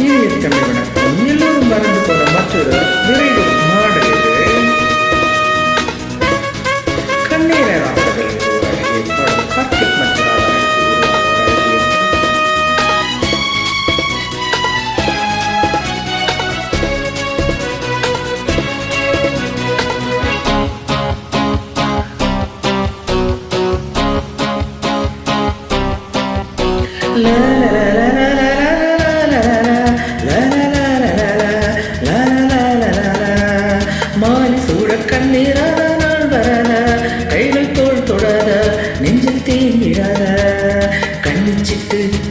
Serious கண்டுபிடிக்கும் எல்லோரும் மறந்து போன மற்றொரு விரைவு மாடல் இது. கண்ணீரை வார்த்தைகள் இப்போது கார்த்திக் மற்றும் la la la la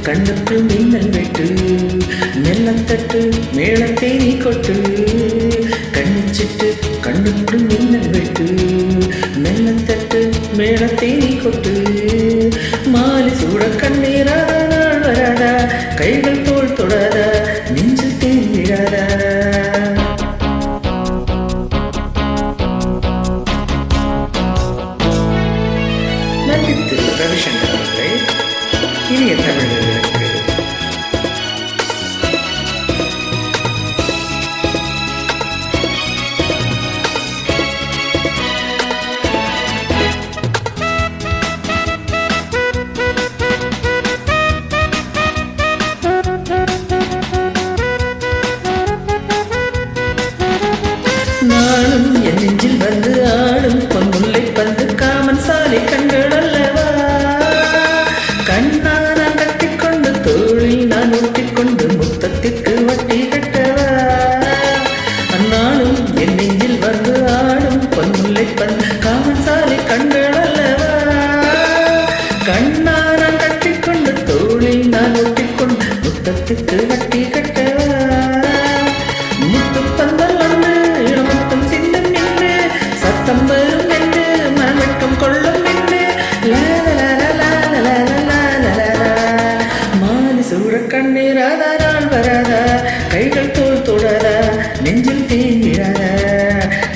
கண்ணிச்சிட்டு கண்ணுக்குள் மின்னல் வெட்டு மெல்லத்தட்டு மேளத்தை நீ கொட்டு. கண்ணிச்சிட்டு கண்ணுக்குள் மின்னல் வெட்டு மெல்லத்தட்டு மேளத்தை நீ கொட்டு. மாலை சூட கண்ணீராத நாள் வராதா கைகள் தோள் தொடாதா நெஞ்சு தேன் நன்றி திரு ரவிசங்கர். நானும் என் நெஞ்சில் வந்து ஆடும் பொன்முல்லை பந்து காமன் சாலை கண்கள் அல்லவா? கண்ணா நான் கட்டிக்கொண்டு தோழில் நான் ஒட்டிக்கொண்டு முத்தத்திற்கு வட்டி கட்டவா? அந்நாளும் என் நெஞ்சில் வந்து சூர கண்ணீர் ஆதாரால் வராத. கைகள் தோல் தொடாத. நெஞ்சில் தேங்கிறாத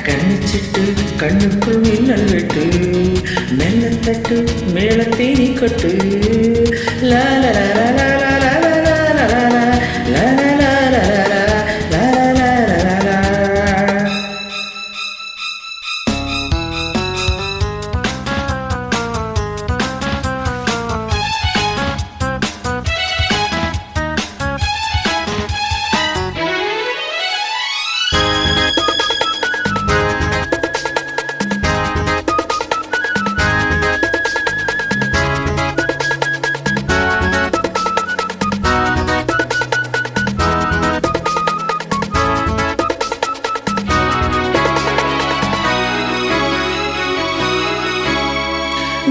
கண்ணிச்சிட்டு கண்ணுக்குள் மின்னல் வெட்டு. மெல்ல தட்டு மேலத்தை நீ கொட்டு. லால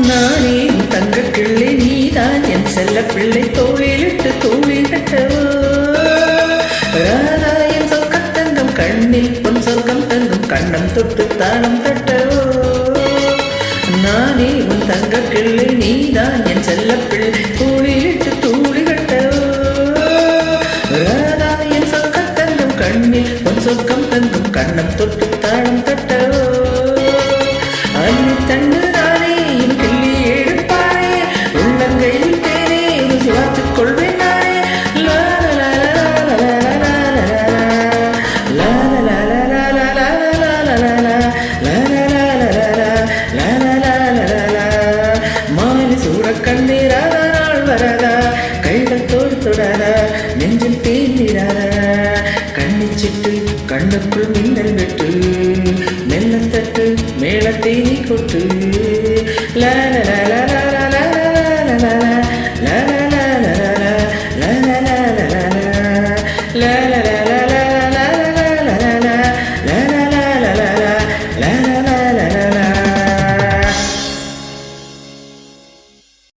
நானே தங்க கிள்ளை நீதான். என் செல்ல பிள்ளை தோளிலிட்டு தோழி கட்டவோ. ராதா என் சொர்க்கத்தங்கம் கண்ணில் பொன் சொர்க்கம் தங்கும் கண்ணம் தொட்டு தாளம் தட்டவோ. நானே உன் தங்க கிள்ளை நீதான். என் செல்ல பிள்ளை தோளிலிட்டு தூளி கட்டவோ. ராதா என் சொர்க்கத்தங்கம் கண்ணில் பொன் சொர்க்கம் தங்கும் கண்ணம் தொட்டு Surada